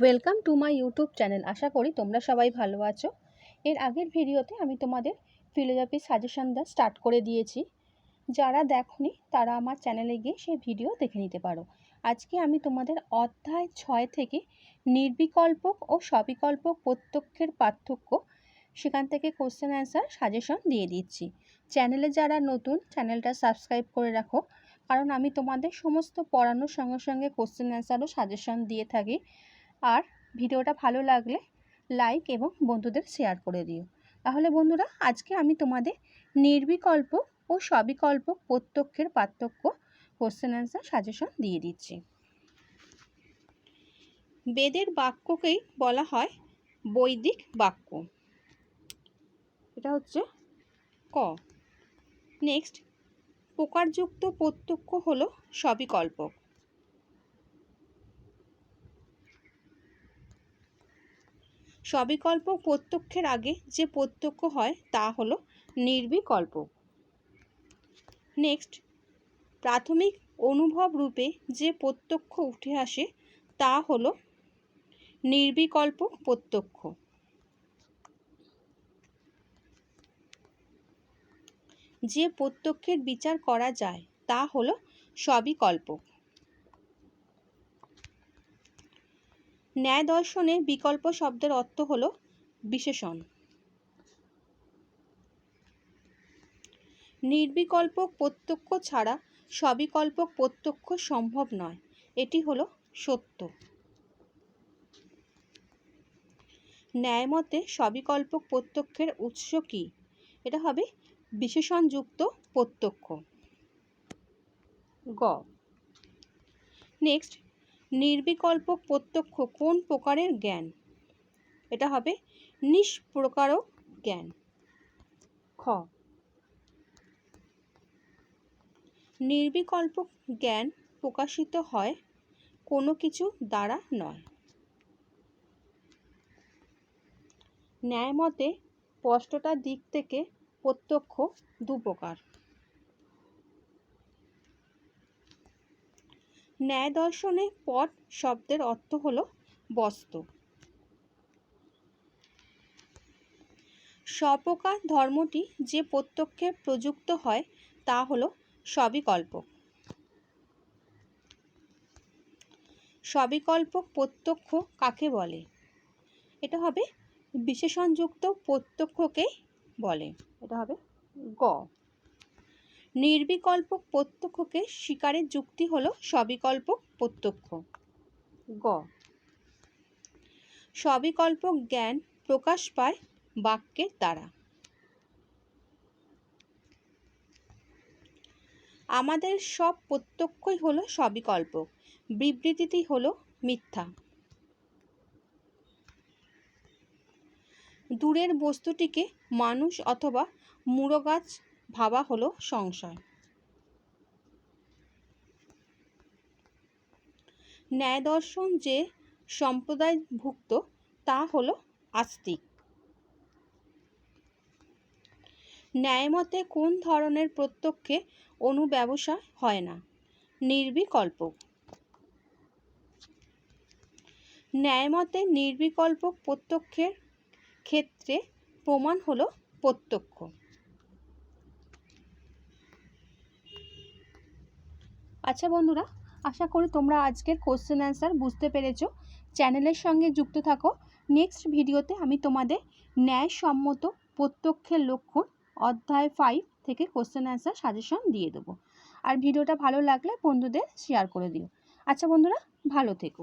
Welcome to my YouTube channel আশা করি তোমরা সবাই ভালো আছো। এর আগের ভিডিওতে আমি তোমাদের ফিলোজফি সাজেশন দেওয়া স্টার্ট করে দিয়েছি। যারা দেখনি, তারা আমার চ্যানেলে গিয়ে সেই ভিডিও দেখে নিতে পারো। আজকে আমি তোমাদের অধ্যায় ছয় থেকে নির্বিকল্পক ও সবিকল্পক প্রত্যক্ষের পার্থক্য সেখান থেকে কোশ্চেন অ্যান্সার সাজেশন দিয়ে দিচ্ছি। চ্যানেলে যারা নতুন চ্যানেলটা সাবস্ক্রাইব করে রাখো। কারণ আমি তোমাদের সমস্ত পড়ানোর সঙ্গে সঙ্গে কোশ্চেন অ্যান্সারও সাজেশন দিয়ে থাকি। আর ভিডিওটা ভালো লাগলে লাইক এবং বন্ধুদের শেয়ার করে দিও। তাহলে বন্ধুরা, আজকে আমি তোমাদের নির্বিকল্প ও সবিকল্প প্রত্যক্ষের পার্থক্য কোশ্চেন অ্যান্সার সাজেশন দিয়ে দিচ্ছি। বেদের বাক্যকেই বলা হয় বৈদিক বাক্য। এটা হচ্ছে ক। নেক্সট প্রকারযুক্ত প্রত্যক্ষ হলো সবিকল্পক। সবিকল্প প্রত্যক্ষের আগে যে প্রত্যক্ষ হয় তা হলো নির্বিকল্প। নেক্সট প্রাথমিক অনুভব রূপে যে প্রত্যক্ষ উঠে আসে তা হলো নির্বিকল্প প্রত্যক্ষ। যে প্রত্যক্ষের বিচার করা যায় তা হলো সবিকল্পক ন্যায় দর্শনে বিকল্প শব্দের অর্থ হল বিশেষণ। নির্বিকল্পক প্রত্যক্ষ ছাড়া সবিকল্পক প্রত্যক্ষ সম্ভব নয়। এটি হলো সত্য। ন্যায়মতে সবিকল্পক প্রত্যক্ষের উৎস কি? এটা হবে বিশেষণযুক্ত প্রত্যক্ষ। গ। নেক্সট নির্বিকল্প প্রত্যক্ষ কোন প্রকারের জ্ঞান? এটা হবে নিষ্প্রকারক জ্ঞান। খ। নির্বিকল্প জ্ঞান প্রকাশিত হয় কোনো কিছু দ্বারা নয়। ন্যায়মতে স্পষ্টতার দিক থেকে প্রত্যক্ষ দু প্রকার ন্যায় দর্শনে পট শব্দের অর্থ হল বস্তু। স্বপ্রকার ধর্মটি যে প্রত্যক্ষে প্রযুক্ত হয়, তা হল সবিকল্পক সবিকল্পক প্রত্যক্ষ কাকে বলে? এটা হবে বিশেষণযুক্ত প্রত্যক্ষকেই বলে। এটা হবে গ। নির্বিকল্প প্রত্যক্ষকে স্বীকারের যুক্তি হলো সবিকল্প প্রত্যক্ষ। গ। সবিকল্প জ্ঞান প্রকাশ পায় বাক্যের দ্বারা। আমাদের সব প্রত্যক্ষই হলো সবিকল্প বিবৃতিটি হলো মিথ্যা। দূরের বস্তুটিকে মানুষ অথবা মুড়ো গাছ ভাবা হলো সংশয়। ন্যায় দর্শন যে সম্প্রদায়ভুক্ত, তা হলো আস্তিক। ন্যায়মতে কোন ধরনের প্রত্যক্ষে অনুব্যবসা হয় না? নির্বিকল্প। ন্যায়মতে নির্বিকল্প প্রত্যক্ষের ক্ষেত্রে প্রমাণ হলো প্রত্যক্ষ। আচ্ছা বন্ধুরা, আশা করি তোমরা আজকের কোশ্চেন অ্যান্সার বুঝতে পেরেছ। চ্যানেলের সঙ্গে যুক্ত থাকো। নেক্সট ভিডিওতে আমি তোমাদের ন্যায়সম্মত প্রত্যক্ষের লক্ষণ অধ্যায় ফাইভ থেকে কোশ্চেন অ্যান্সার সাজেশন দিয়ে দেবো। আর ভিডিওটা ভালো লাগলে বন্ধুদের শেয়ার করে দিও। আচ্ছা বন্ধুরা, ভালো থেকো।